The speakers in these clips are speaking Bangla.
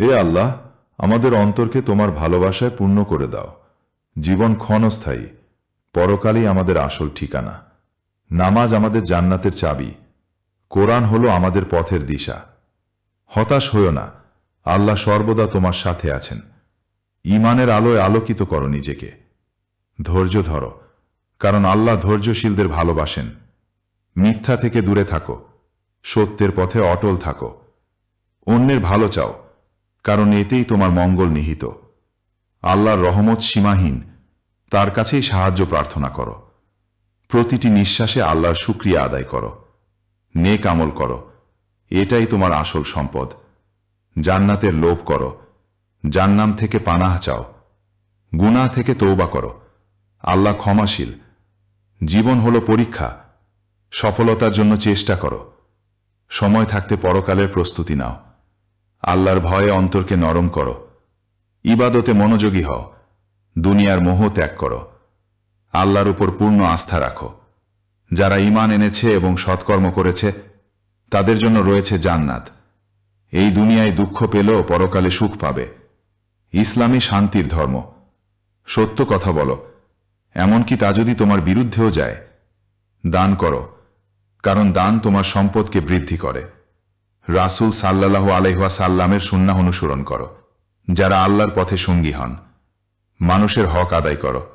এ আল্লাহ, আমাদের অন্তরকে তোমার ভালোবাসায় পূর্ণ করে দাও। জীবন ক্ষণস্থায়ী, পরকালই আমাদের আসল ঠিকানা। নামাজ আমাদের জান্নাতের চাবি। কোরআন হলো আমাদের পথের দিশা। হতাশ হইও না, আল্লাহ সর্বদা তোমার সাথে আছেন। ইমানের আলোয় আলোকিত করো নিজেকে। ধৈর্য ধরো, কারণ আল্লাহ ধৈর্যশীলদের ভালোবাসেন। মিথ্যা থেকে দূরে থাকো, সত্যের পথে অটল থাকো। অন্যের ভালো চাও কারণ এতেই তোমার মঙ্গল নিহিত। আল্লাহর রহমত সীমাহীন, তার কাছেই সাহায্য প্রার্থনা করো। প্রতিটি নিঃশ্বাসে আল্লাহর শুক্রিয়া আদায় করো। নেক আমল করো। এটাই তোমার আসল সম্পদ। জান্নাতের লোভ করো। জান্নাম থেকে পানাহ চাও। গুনাহ থেকে তৌবা করো। আল্লাহ ক্ষমাশীল। জীবন হল পরীক্ষা। সফলতার জন্য চেষ্টা করো। সময় থাকতে পরকালের প্রস্তুতি নাও। আল্লাহর ভয়ে অন্তরকে নরম করো। ইবাদতে মনোযোগী হও। দুনিয়ার মোহ ত্যাগ করো। আল্লাহর উপর পূর্ণ আস্থা রাখো। যারা ঈমান এনেছে এবং সৎকর্ম করেছে, তাদের জন্য রয়েছে জান্নাত। এই দুনিয়ায় দুঃখ পেলেও পরকালে সুখ পাবে। ইসলামী শান্তির ধর্ম। সত্য কথা বলো। এমনকি তা যদি তোমার বিরুদ্ধেও যায়, দান করো। কারণ দান তোমার সম্পদকে বৃদ্ধি করে। রাসূল সাল্লাহ আলহাসাল্লামের সাল্লামের সুন্নাহ অনুসরণ করো, যারা আল্লাহর পথে সঙ্গী হন। মানুষের হক আদায় করো,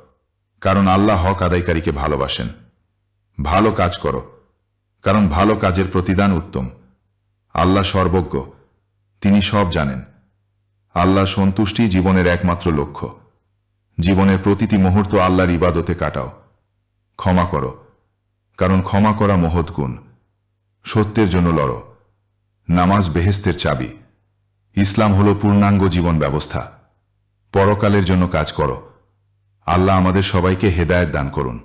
কারণ আল্লাহ হক আদায়কারীকে ভালোবাসেন। ভালো কাজ করো, কারণ ভালো কাজের প্রতিদান উত্তম। আল্লাহ সর্বজ্ঞ, তিনি সব জানেন। আল্লাহ সন্তুষ্টি জীবনের একমাত্র লক্ষ্য। জীবনের প্রতিটি মুহূর্ত আল্লাহর ইবাদতে কাটাও। ক্ষমা করো, কারণ ক্ষমা করা মহৎ গুণ। সত্যের জন্য লড়ো। নামাজ বেহেস্তের চাবি। ইসলাম হল পূর্ণাঙ্গ জীবন ব্যবস্থা। পরকালের জন্য কাজ করো। আল্লাহ আমাদের সবাইকে হেদায়ত দান করুন।